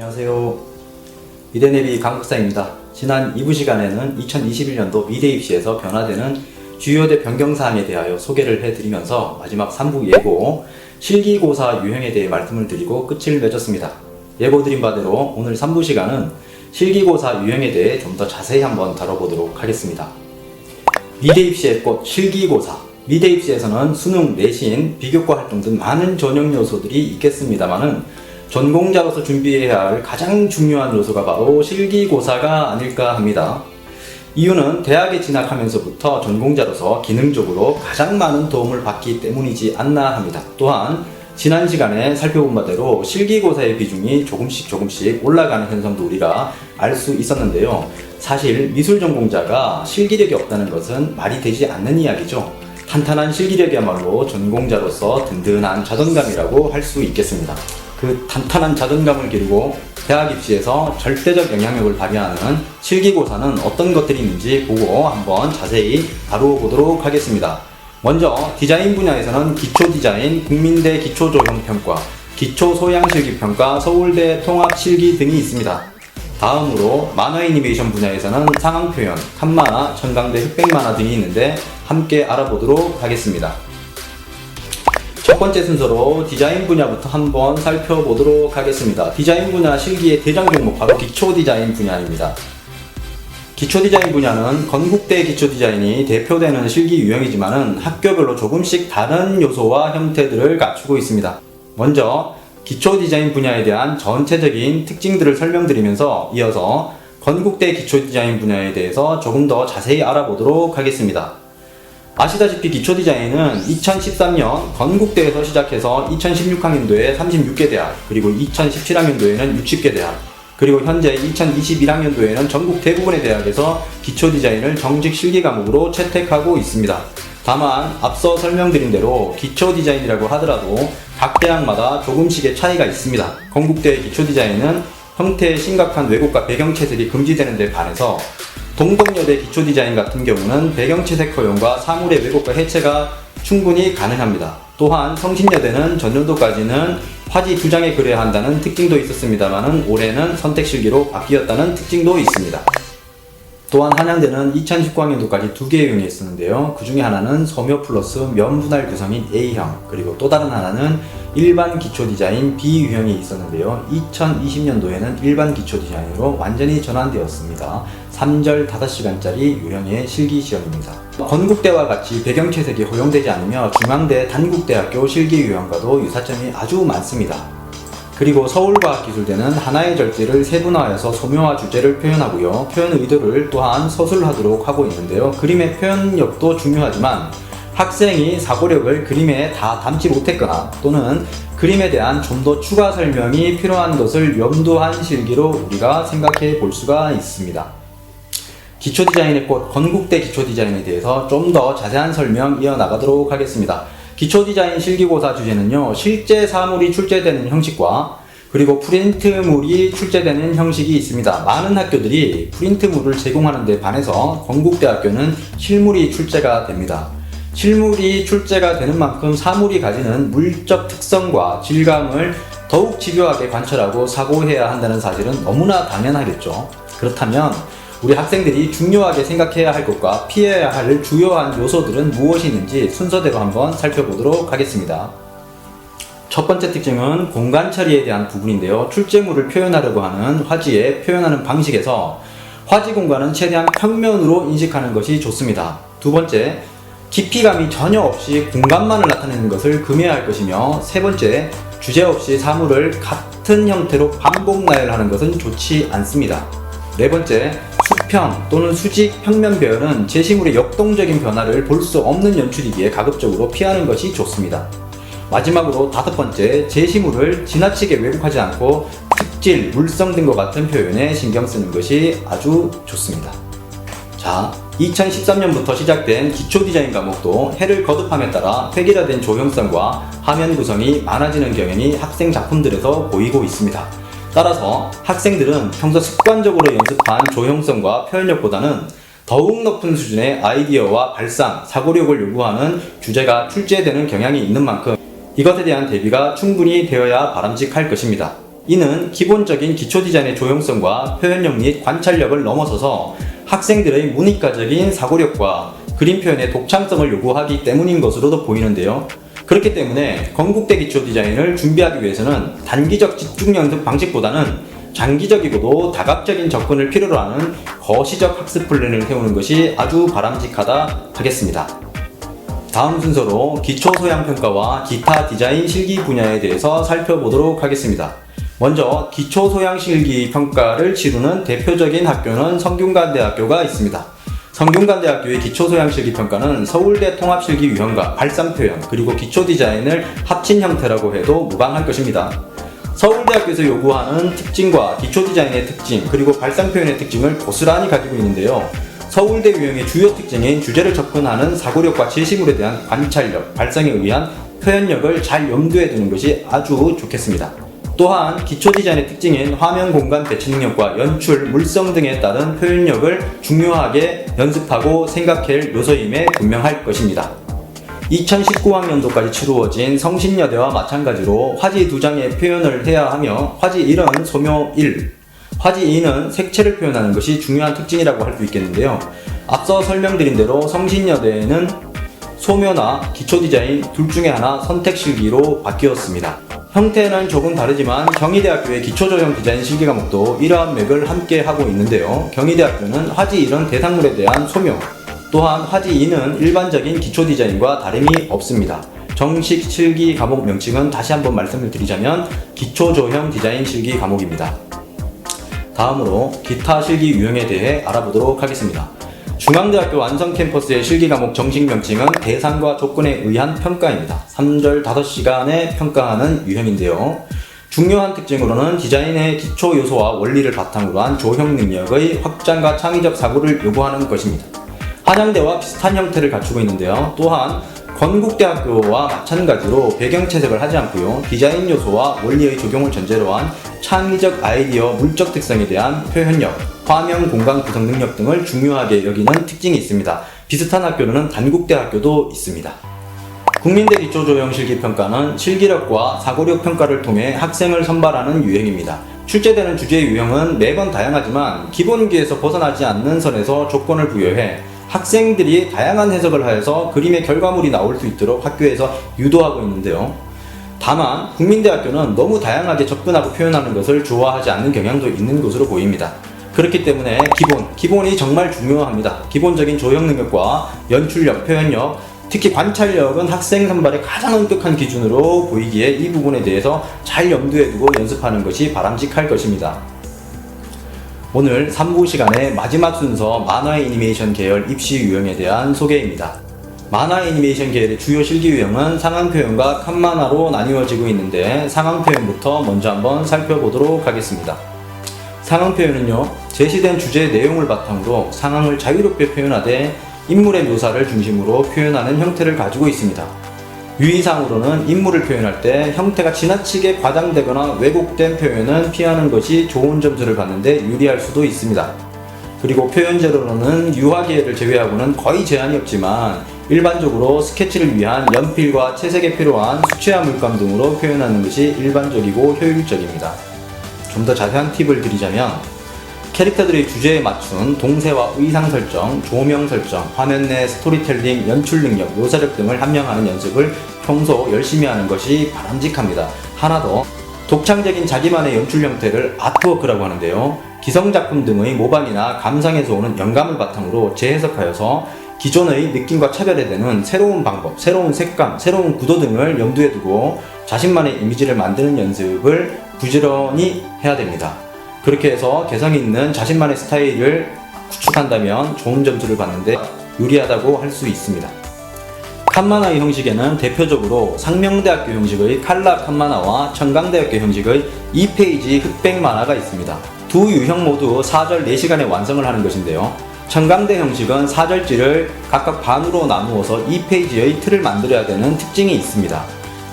안녕하세요. 미대내비 강국사입니다. 지난 2부 시간에는 2021년도 미대 입시에서 변화되는 주요대 변경사항에 대하여 소개를 해드리면서 마지막 3부 예고, 실기고사 유형에 대해 말씀을 드리고 끝을 맺었습니다. 예고 드린 바대로 오늘 3부 시간은 실기고사 유형에 대해 좀 더 자세히 한번 다뤄보도록 하겠습니다. 미대 입시의 꽃 실기고사. 미대 입시에서는 수능, 내신, 비교과 활동 등 많은 전형 요소들이 있겠습니다만은 전공자로서 준비해야 할 가장 중요한 요소가 바로 실기고사가 아닐까 합니다. 이유는 대학에 진학하면서부터 전공자로서 기능적으로 가장 많은 도움을 받기 때문이지 않나 합니다. 또한 지난 시간에 살펴본 바대로 실기고사의 비중이 조금씩 조금씩 올라가는 현상도 우리가 알 수 있었는데요. 사실 미술 전공자가 실기력이 없다는 것은 말이 되지 않는 이야기죠. 탄탄한 실기력이야말로 전공자로서 든든한 자존감이라고 할 수 있겠습니다. 그 탄탄한 자존감을 기르고 대학 입시에서 절대적 영향력을 발휘하는 실기고사는 어떤 것들이 있는지 보고 한번 자세히 다루어 보도록 하겠습니다. 먼저 디자인 분야에서는 기초 디자인, 국민대 기초조형평가, 기초 소양실기평가, 서울대 통합실기 등이 있습니다. 다음으로 만화 애니메이션 분야에서는 상황표현, 칸만화, 천강대 흑백만화 등이 있는데 함께 알아보도록 하겠습니다. 첫 번째 순서로 디자인 분야부터 한번 살펴보도록 하겠습니다. 디자인 분야 실기의 대장 종목 바로 기초 디자인 분야입니다. 기초 디자인 분야는 건국대 기초 디자인이 대표되는 실기 유형이지만은 학교별로 조금씩 다른 요소와 형태들을 갖추고 있습니다. 먼저 기초 디자인 분야에 대한 전체적인 특징들을 설명드리면서 이어서 건국대 기초 디자인 분야에 대해서 조금 더 자세히 알아보도록 하겠습니다. 아시다시피 기초 디자인은 2013년 건국대에서 시작해서 2016학년도에 36개 대학, 그리고 2017학년도에는 60개 대학, 그리고 현재 2021학년도에는 전국 대부분의 대학에서 기초 디자인을 정직 실기 과목으로 채택하고 있습니다. 다만 앞서 설명드린 대로 기초 디자인이라고 하더라도 각 대학마다 조금씩의 차이가 있습니다. 건국대 기초 디자인은 형태의 심각한 왜곡과 배경 채색이 금지되는 데 반해서 동덕여대 기초 디자인 같은 경우는 배경 채색 허용과 사물의 왜곡과 해체가 충분히 가능합니다. 또한 성신여대는 전년도까지는 화지 두 장에 그려야 한다는 특징도 있었습니다만 올해는 선택 실기로 바뀌었다는 특징도 있습니다. 또한 한양대는 2019학년도까지 두 개의 유형이 있었는데요. 그 중에 하나는 소묘 플러스 면 분할 구성인 A형, 그리고 또 다른 하나는 일반 기초 디자인 B 유형이 있었는데요. 2020년도에는 일반 기초 디자인으로 완전히 전환되었습니다. 3절 5시간짜리 유형의 실기 시험입니다. 건국대와 같이 배경 채색이 허용되지 않으며 중앙대 단국대학교 실기 유형과도 유사점이 아주 많습니다. 그리고 서울과학기술대는 하나의 절지를 세분화해서 소묘화 주제를 표현하고요. 표현 의도를 또한 서술하도록 하고 있는데요. 그림의 표현력도 중요하지만 학생이 사고력을 그림에 다 담지 못했거나 또는 그림에 대한 좀 더 추가 설명이 필요한 것을 염두한 실기로 우리가 생각해 볼 수가 있습니다. 기초 디자인의 꽃 건국대 기초 디자인에 대해서 좀 더 자세한 설명 이어나가도록 하겠습니다. 기초 디자인 실기고사 주제는요, 실제 사물이 출제되는 형식과 그리고 프린트물이 출제되는 형식이 있습니다. 많은 학교들이 프린트물을 제공하는 데 반해서 건국대학교는 실물이 출제가 됩니다. 실물이 출제가 되는 만큼 사물이 가지는 물적 특성과 질감을 더욱 집요하게 관찰하고 사고해야 한다는 사실은 너무나 당연하겠죠. 그렇다면 우리 학생들이 중요하게 생각해야 할 것과 피해야 할 주요한 요소들은 무엇이 있는지 순서대로 한번 살펴보도록 하겠습니다. 첫 번째 특징은 공간 처리에 대한 부분인데요. 출제물을 표현하려고 하는 화지의 표현하는 방식에서 화지 공간은 최대한 평면으로 인식하는 것이 좋습니다. 두 번째, 깊이감이 전혀 없이 공간만을 나타내는 것을 금해야 할 것이며 세 번째, 주제 없이 사물을 같은 형태로 반복 나열하는 것은 좋지 않습니다. 네 번째, 수평 또는 수직 평면 배열은 제시물의 역동적인 변화를 볼 수 없는 연출이기에 가급적으로 피하는 것이 좋습니다. 마지막으로 다섯 번째, 제시물을 지나치게 왜곡하지 않고 특질, 물성 등과 같은 표현에 신경 쓰는 것이 아주 좋습니다. 자, 2013년부터 시작된 기초 디자인 과목도 해를 거듭함에 따라 획일화된 조형성과 화면 구성이 많아지는 경향이 학생 작품들에서 보이고 있습니다. 따라서 학생들은 평소 습관적으로 연습한 조형성과 표현력보다는 더욱 높은 수준의 아이디어와 발상, 사고력을 요구하는 주제가 출제되는 경향이 있는 만큼 이것에 대한 대비가 충분히 되어야 바람직할 것입니다. 이는 기본적인 기초 디자인의 조형성과 표현력 및 관찰력을 넘어서서 학생들의 문이과적인 사고력과 그림 표현의 독창성을 요구하기 때문인 것으로도 보이는데요. 그렇기 때문에 건국대 기초 디자인을 준비하기 위해서는 단기적 집중 연습 방식보다는 장기적이고도 다각적인 접근을 필요로 하는 거시적 학습 플랜을 세우는 것이 아주 바람직하다 하겠습니다. 다음 순서로 기초 소양 평가와 기타 디자인 실기 분야에 대해서 살펴보도록 하겠습니다. 먼저 기초 소양 실기 평가를 치르는 대표적인 학교는 성균관대학교가 있습니다. 성균관대학교의 기초 소양 실기 평가는 서울대 통합 실기 유형과 발상 표현 그리고 기초 디자인을 합친 형태라고 해도 무방할 것입니다. 서울대학교에서 요구하는 특징과 기초 디자인의 특징 그리고 발상 표현의 특징을 고스란히 가지고 있는데요. 서울대 유형의 주요 특징인 주제를 접근하는 사고력과 제시물에 대한 관찰력, 발상에 의한 표현력을 잘 염두에 두는 것이 아주 좋겠습니다. 또한 기초 디자인의 특징인 화면 공간 배치 능력과 연출, 물성 등에 따른 표현력을 중요하게 연습하고 생각할 요소임에 분명할 것입니다. 2019학년도까지 치루어진 성신여대와 마찬가지로 화지 두 장의 표현을 해야 하며 화지 1은 소묘 1, 화지 2는 색채를 표현하는 것이 중요한 특징이라고 할 수 있겠는데요. 앞서 설명드린 대로 성신여대에는 소묘나 기초 디자인 둘 중에 하나 선택 실기로 바뀌었습니다. 형태는 조금 다르지만 경희대학교의 기초조형 디자인 실기 과목도 이러한 맥을 함께 하고 있는데요. 경희대학교는 화지 1은 대상물에 대한 소묘, 또한 화지 2는 일반적인 기초 디자인과 다름이 없습니다. 정식 실기 과목 명칭은 다시 한번 말씀을 드리자면 기초조형 디자인 실기 과목입니다. 다음으로 기타 실기 유형에 대해 알아보도록 하겠습니다. 중앙대학교 완성 캠퍼스의 실기 과목 정식 명칭은 대상과 조건에 의한 평가입니다. 3절 5시간에 평가하는 유형인데요. 중요한 특징으로는 디자인의 기초 요소와 원리를 바탕으로 한 조형 능력의 확장과 창의적 사고를 요구하는 것입니다. 한양대와 비슷한 형태를 갖추고 있는데요. 또한 건국대학교와 마찬가지로 배경 채색을 하지 않고요. 디자인 요소와 원리의 적용을 전제로 한 창의적 아이디어, 물적 특성에 대한 표현력, 화면 공간 구성 능력 등을 중요하게 여기는 특징이 있습니다. 비슷한 학교로는 단국대학교도 있습니다. 국민대 기초조형 실기평가는 실기력과 사고력 평가를 통해 학생을 선발하는 유형입니다. 출제되는 주제 유형은 매번 다양하지만 기본기에서 벗어나지 않는 선에서 조건을 부여해 학생들이 다양한 해석을 하여서 그림의 결과물이 나올 수 있도록 학교에서 유도하고 있는데요. 다만 국민대학교는 너무 다양하게 접근하고 표현하는 것을 좋아하지 않는 경향도 있는 것으로 보입니다. 그렇기 때문에 기본, 기본이 정말 중요합니다. 기본적인 조형 능력과 연출력, 표현력, 특히 관찰력은 학생 선발의 가장 엄격한 기준으로 보이기에 이 부분에 대해서 잘 염두에 두고 연습하는 것이 바람직할 것입니다. 오늘 3부 시간의 마지막 순서 만화 애니메이션 계열 입시 유형에 대한 소개입니다. 만화 애니메이션 계열의 주요 실기 유형은 상황 표현과 칸만화로 나뉘어지고 있는데 상황 표현부터 먼저 한번 살펴보도록 하겠습니다. 상황 표현은요, 제시된 주제의 내용을 바탕으로 상황을 자유롭게 표현하되 인물의 묘사를 중심으로 표현하는 형태를 가지고 있습니다. 유의사항으로는 인물을 표현할 때 형태가 지나치게 과장되거나 왜곡된 표현은 피하는 것이 좋은 점수를 받는데 유리할 수도 있습니다. 그리고 표현 재료로는 유화 기회를 제외하고는 거의 제한이 없지만 일반적으로 스케치를 위한 연필과 채색에 필요한 수채화 물감 등으로 표현하는 것이 일반적이고 효율적입니다. 좀 더 자세한 팁을 드리자면 캐릭터들의 주제에 맞춘 동세와 의상 설정, 조명 설정, 화면 내 스토리텔링, 연출 능력, 묘사력 등을 함량하는 연습을 평소 열심히 하는 것이 바람직합니다. 하나 더, 독창적인 자기만의 연출 형태를 아트워크라고 하는데요. 기성작품 등의 모방이나 감상에서 오는 영감을 바탕으로 재해석하여서 기존의 느낌과 차별화되는 새로운 방법, 새로운 색감, 새로운 구도 등을 염두에 두고 자신만의 이미지를 만드는 연습을 부지런히 해야 됩니다. 그렇게 해서 개성 있는 자신만의 스타일을 구축한다면 좋은 점수를 받는데 유리하다고 할 수 있습니다. 칸마나의 형식에는 대표적으로 상명대학교 형식의 칼라 칸마나와 청강대학교 형식의 2페이지 흑백 만화가 있습니다. 두 유형 모두 4절 4시간에 완성을 하는 것인데요. 청강대 형식은 4절지를 각각 반으로 나누어서 2페이지의 틀을 만들어야 되는 특징이 있습니다.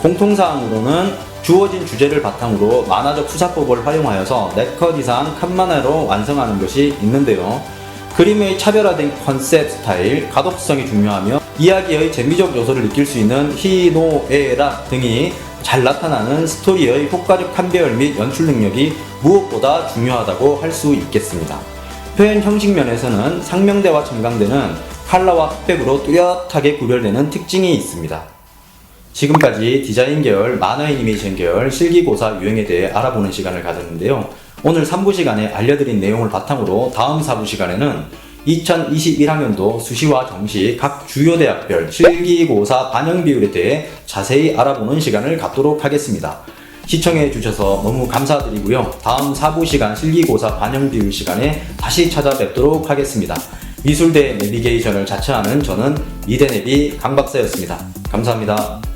공통사항으로는 주어진 주제를 바탕으로 만화적 수사법을 활용하여서 4컷 이상 칸만화로 완성하는 것이 있는데요. 그림의 차별화된 컨셉 스타일, 가독성이 중요하며 이야기의 재미적 요소를 느낄 수 있는 희노애락 등이 잘 나타나는 스토리의 효과적 판배열 및 연출 능력이 무엇보다 중요하다고 할 수 있겠습니다. 표현 형식 면에서는 상명대와 첨강대는 칼라와 흑백으로 뚜렷하게 구별되는 특징이 있습니다. 지금까지 디자인 계열, 만화 애니메이션 계열, 실기고사 유형에 대해 알아보는 시간을 가졌는데요. 오늘 3부 시간에 알려드린 내용을 바탕으로 다음 4부 시간에는 2021학년도 수시와 정시 각 주요 대학별 실기고사 반영 비율에 대해 자세히 알아보는 시간을 갖도록 하겠습니다. 시청해 주셔서 너무 감사드리고요. 다음 4부 시간 실기고사 반영 비율 시간에 다시 찾아뵙도록 하겠습니다. 미술대 내비게이션을 자처하는 저는 미대내비 강박사였습니다. 감사합니다.